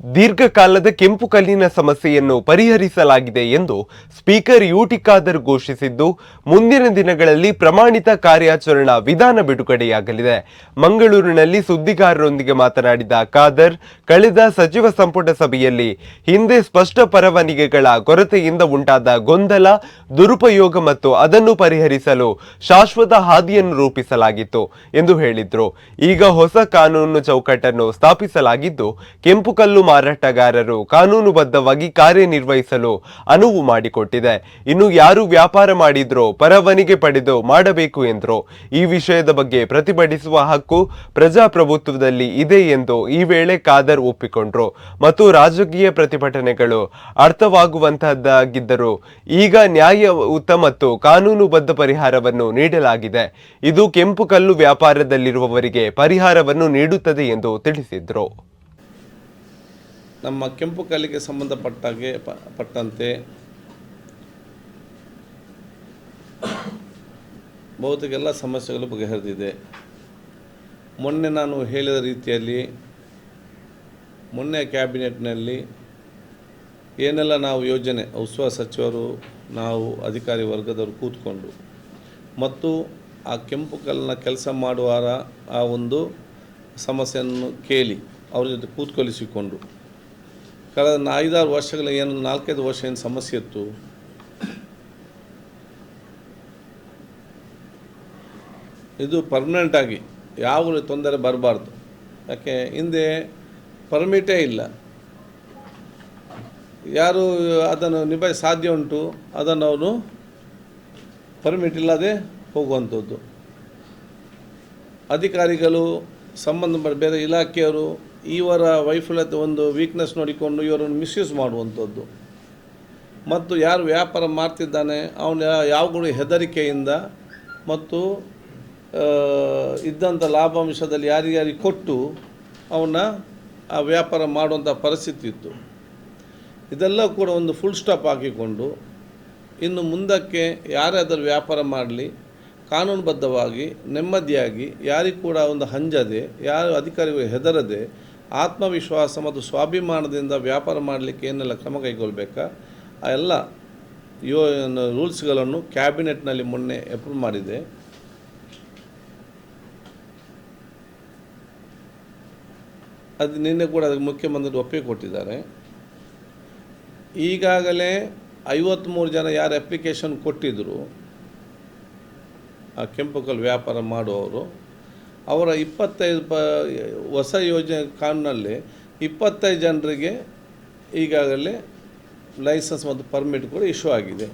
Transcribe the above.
ದೀರ್ಘಕಾಲದ ಕೆಂಪು ಕಲ್ಲಿನ ಸಮಸ್ಯೆಯನ್ನು ಪರಿಹರಿಸಲಾಗಿದೆ ಎಂದು ಸ್ಪೀಕರ್ ಯೂಟಿ ಖಾದರ್ ಘೋಷಿಸಿದ್ದು, ಮುಂದಿನ ದಿನಗಳಲ್ಲಿ ಪ್ರಮಾಣಿತ ಕಾರ್ಯಾಚರಣಾ ವಿಧಾನ ಬಿಡುಗಡೆಯಾಗಲಿದೆ. ಮಂಗಳೂರಿನಲ್ಲಿ ಸುದ್ದಿಗಾರರೊಂದಿಗೆ ಮಾತನಾಡಿದ ಖಾದರ್ ಕಳೆದ ಸಚಿವ ಸಂಪುಟ ಸಭೆಯಲ್ಲಿ ಹಿಂದೆ ಸ್ಪಷ್ಟ ಪರವಾನಿಗೆಗಳ ಕೊರತೆಯಿಂದ ಉಂಟಾದ ಗೊಂದಲ, ದುರುಪಯೋಗ ಮತ್ತು ಅದನ್ನು ಪರಿಹರಿಸಲು ಶಾಶ್ವತ ಹಾದಿಯನ್ನು ರೂಪಿಸಲಾಗಿತ್ತು ಎಂದು ಹೇಳಿದ್ರು. ಈಗ ಹೊಸ ಕಾನೂನು ಚೌಕಟ್ಟನ್ನು ಸ್ಥಾಪಿಸಲಾಗಿದ್ದು, ಕೆಂಪು ಕಲ್ಲು ಮಾರಾಟಗಾರರು ಕಾನೂನುಬದ್ಧವಾಗಿ ಕಾರ್ಯನಿರ್ವಹಿಸಲು ಅನುವು ಮಾಡಿಕೊಟ್ಟಿದೆ. ಇನ್ನು ಯಾರು ವ್ಯಾಪಾರ ಮಾಡಿದ್ರೋ, ಪರವಾನಿಗೆ ಪಡೆದು ಮಾಡಬೇಕು ಎಂದರು, ಈ ವಿಷಯದ ಬಗ್ಗೆ ಪ್ರತಿಭಟಿಸುವ ಹಕ್ಕು ಪ್ರಜಾಪ್ರಭುತ್ವದಲ್ಲಿ ಇದೆ ಎಂದು ಈ ವೇಳೆ ಖಾದರ್ ಒಪ್ಪಿಕೊಂಡ್ರು. ಮತ್ತು ರಾಜಕೀಯ ಪ್ರತಿಭಟನೆಗಳು ಅರ್ಥವಾಗುವಂತಹದ್ದಾಗಿದ್ದರೂ, ಈಗ ನ್ಯಾಯಯುತ ಮತ್ತು ಕಾನೂನುಬದ್ಧ ಪರಿಹಾರವನ್ನು ನೀಡಲಾಗಿದೆ. ಇದು ಕೆಂಪು ಕಲ್ಲು ವ್ಯಾಪಾರದಲ್ಲಿರುವವರಿಗೆ ಪರಿಹಾರವನ್ನು ನೀಡುತ್ತದೆ ಎಂದು ತಿಳಿಸಿದರು. ನಮ್ಮ ಕೆಂಪು ಕಲ್ಲಿಗೆ ಸಂಬಂಧಪಟ್ಟಾಗೆ ಪಟ್ಟಂತೆ ಬಹುತೇಕ ಎಲ್ಲ ಸಮಸ್ಯೆಗಳು ಬಗೆಹರಿದಿದೆ. ಮೊನ್ನೆ ನಾನು ಹೇಳಿದ ರೀತಿಯಲ್ಲಿ ಮೊನ್ನೆ ಕ್ಯಾಬಿನೆಟ್ನಲ್ಲಿ ಏನೆಲ್ಲ ನಾವು ಯೋಜನೆ ಉತ್ಸವ ಸಚಿವರು, ನಾವು ಅಧಿಕಾರಿ ವರ್ಗದವರು ಕೂತ್ಕೊಂಡು ಮತ್ತು ಆ ಕೆಂಪು ಕಲ್ಲಿನ ಕೆಲಸ ಮಾಡುವಾರ ಆ ಒಂದು ಸಮಸ್ಯೆಯನ್ನು ಕೇಳಿ, ಅವ್ರ ಜೊತೆ ಕೂತ್ಕೊಳಿಸಿಕೊಂಡು ಕಳೆದ ಐದಾರು ವರ್ಷಗಳ ಏನು ನಾಲ್ಕೈದು ವರ್ಷ ಏನು ಸಮಸ್ಯೆ ಇತ್ತು? ಇದು ಪರ್ಮನೆಂಟಾಗಿ ಯಾವಾಗಲೂ ತೊಂದರೆ ಬರಬಾರ್ದು. ಯಾಕೆ? ಹಿಂದೆ ಪರ್ಮಿಟೇ ಇಲ್ಲ. ಯಾರು ಅದನ್ನು ನಿಭಾಯ ಸಾಧ್ಯ ಉಂಟು, ಅದನ್ನು ಅವನು ಪರ್ಮಿಟ್ ಇಲ್ಲದೆ ಹೋಗುವಂಥದ್ದು. ಅಧಿಕಾರಿಗಳು ಸಂಬಂಧ ಬೇರೆ ಇಲಾಖೆಯವರು ಇವರ ವೈಫಲ್ಯತೆ ಒಂದು ವೀಕ್ನೆಸ್ ನೋಡಿಕೊಂಡು ಇವರನ್ನು ಮಿಸ್ಯೂಸ್ ಮಾಡುವಂಥದ್ದು. ಮತ್ತು ಯಾರು ವ್ಯಾಪಾರ ಮಾಡ್ತಿದ್ದಾನೆ, ಅವನ ಯಾವಾಗಲೂ ಹೆದರಿಕೆಯಿಂದ ಮತ್ತು ಇದ್ದಂಥ ಲಾಭಾಂಶದಲ್ಲಿ ಯಾರಿಗಾರಿಗೆ ಕೊಟ್ಟು ಅವನ್ನ ಆ ವ್ಯಾಪಾರ ಮಾಡುವಂಥ ಪರಿಸ್ಥಿತಿ ಇತ್ತು. ಇದೆಲ್ಲ ಕೂಡ ಒಂದು ಫುಲ್ ಸ್ಟಾಪ್ ಹಾಕಿಕೊಂಡು ಇನ್ನು ಮುಂದಕ್ಕೆ ಯಾರಾದರೂ ವ್ಯಾಪಾರ ಮಾಡಲಿ, ಕಾನೂನುಬದ್ಧವಾಗಿ, ನೆಮ್ಮದಿಯಾಗಿ, ಯಾರಿಗೂ ಕೂಡ ಒಂದು ಹಂಜದೆ, ಯಾರು ಅಧಿಕಾರಿಗಳು ಹೆದರದೆ ಆತ್ಮವಿಶ್ವಾಸ ಮತ್ತು ಸ್ವಾಭಿಮಾನದಿಂದ ವ್ಯಾಪಾರ ಮಾಡಲಿಕ್ಕೆ ಏನೆಲ್ಲ ಕ್ರಮ ಕೈಗೊಳ್ಬೇಕಾ? ಆ ಎಲ್ಲ ಯೋ ರೂಲ್ಸ್ಗಳನ್ನು ಕ್ಯಾಬಿನೆಟ್ನಲ್ಲಿ ಮೊನ್ನೆ ಅಪ್ರೂವ್ ಮಾಡಿದೆ. ಅದು ನಿನ್ನೆ ಕೂಡ ಅದಕ್ಕೆ ಮುಖ್ಯಮಂತ್ರಿ ಒಪ್ಪಿಗೆ ಕೊಟ್ಟಿದ್ದಾರೆ. ಈಗಾಗಲೇ ಐವತ್ತ್ಮೂರು ಜನ ಯಾರು ಅಪ್ಲಿಕೇಶನ್ ಕೊಟ್ಟಿದ್ದರು ಆ ಕೆಂಪು ಕಲ್ಲು ವ್ಯಾಪಾರ ಮಾಡುವವರು ಅವರ ಇಪ್ಪತ್ತೈದು ಪ, ಹೊಸ ಯೋಜನೆ ಕಾನೂನಲ್ಲಿ ಇಪ್ಪತ್ತೈದು ಜನರಿಗೆ ಈಗಾಗಲೇ ಲೈಸೆನ್ಸ್ ಮತ್ತು ಪರ್ಮಿಟ್ ಕೂಡ ಇಶ್ಯೂ ಆಗಿದೆ.